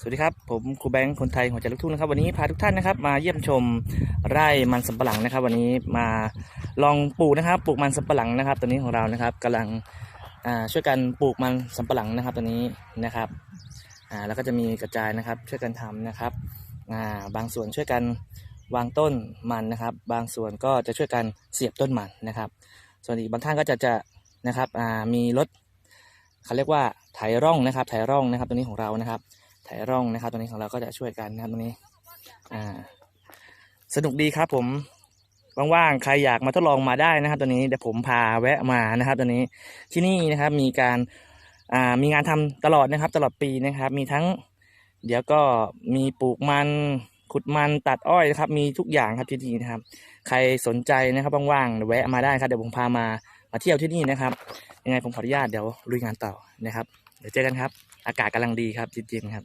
สวัสดีครับ ผมครูแบงค์คนไทยหัวใจลูกทุ่งนะครับ วันนี้พาทุกท่านนะครับ มาเยี่ยมชมไร่มันสำปะหลังนะครับ วันนี้มาลองปลูกนะครับ ปลูกมันสำปะหลังนะครับตัวนี้ของเรานะครับกำลังช่วยกันปลูกมันสำปะหลังนะครับตัวนี้นะครับแล้วก็จะมีกระจายนะครับ ช่วยกันทำนะครับบางส่วนช่วยกันวางต้นมันนะครับ บางส่วนก็จะช่วยกันเสียบต้นมันนะครับ ส่วนอีกบางท่านก็จะจะนะครับมีรถเขาเรียกว่าไถร่องนะครับไถร่องนะครับตัวนี้ของเรานะครับ ไถร่องนะครับ ตัวนี้ของเราก็จะช่วยกันนะครับตัวนี้ อ่า สนุกดีครับผมว่างๆใครอยากมาทดลองมาได้นะครับ ตัวนี้เดี๋ยวผมพาแวะมานะครับ ตัวนี้ที่นี่นะครับ มีการอ่ามีงานทำตลอดนะครับ ตลอดปีนะครับ มีทั้ง เดี๋ยวก็มีปลูกมันขุดมันตัดอ้อยนะครับ มีทุกอย่างครับที่นี่นะครับ ใครสนใจนะครับว่างๆแวะมาได้ครับเดี๋ยวผมพามามาเที่ยวที่นี่นะครับ ยังไงผมขออนุญาตเดี๋ยวลุยงานต่อนะครับ เดี๋ยวเจอกันครับ อากาศกำลังดีครับจริงๆครับ